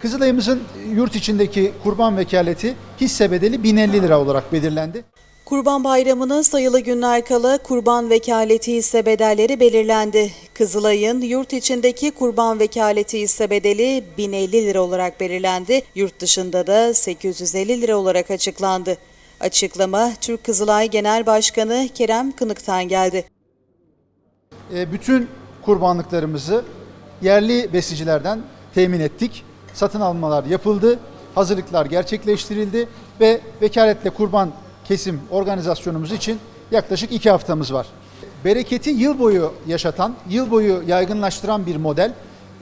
Kızılay'ımızın yurt içindeki kurban vekaleti hisse bedeli 1050 lira olarak belirlendi. Kurban Bayramı'na sayılı günler kala kurban vekaleti hisse bedelleri belirlendi. Kızılay'ın yurt içindeki kurban vekaleti hisse bedeli 1050 lira olarak belirlendi. Yurt dışında da 850 lira olarak açıklandı. Açıklama Türk Kızılay Genel Başkanı Kerem Kınık'tan geldi. E, bütün kurbanlıklarımızı yerli besicilerden temin ettik. Satın almalar yapıldı, hazırlıklar gerçekleştirildi ve vekaletle kurban kesim organizasyonumuz için yaklaşık iki haftamız var. Bereketi yıl boyu yaşatan, yıl boyu yaygınlaştıran bir model.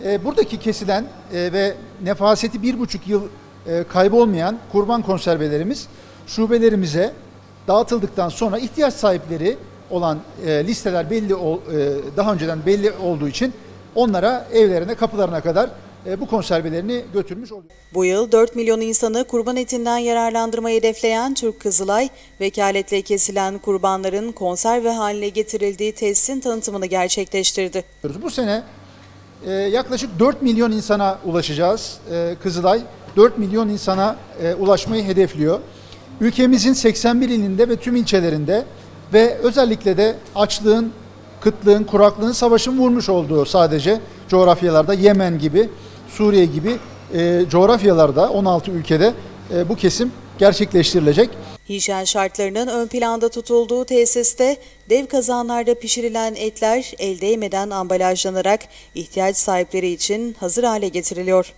E, buradaki kesilen e, ve nefaseti bir buçuk yıl e, kaybolmayan kurban konservelerimiz şubelerimize dağıtıldıktan sonra ihtiyaç sahipleri olan listeler belli daha önceden belli olduğu için onlara evlerine kapılarına kadar bu konservelerini götürmüş oluyor. Bu yıl 4 milyon insanı kurban etinden yararlandırmayı hedefleyen Türk Kızılay, vekaletle kesilen kurbanların konserve haline getirildiği tesisin tanıtımını gerçekleştirdi. Bu sene e, yaklaşık 4 milyon insana ulaşacağız. E, Kızılay 4 milyon insana e, ulaşmayı hedefliyor. Ülkemizin 81 ilinde ve tüm ilçelerinde ve özellikle de açlığın, kıtlığın, kuraklığın, savaşın vurmuş olduğu sadece coğrafyalarda Yemen gibi, Suriye gibi e, coğrafyalarda 16 ülkede e, bu kesim gerçekleştirilecek. Hijyen şartlarının ön planda tutulduğu tesiste dev kazanlarda pişirilen etler el değmeden ambalajlanarak ihtiyaç sahipleri için hazır hale getiriliyor.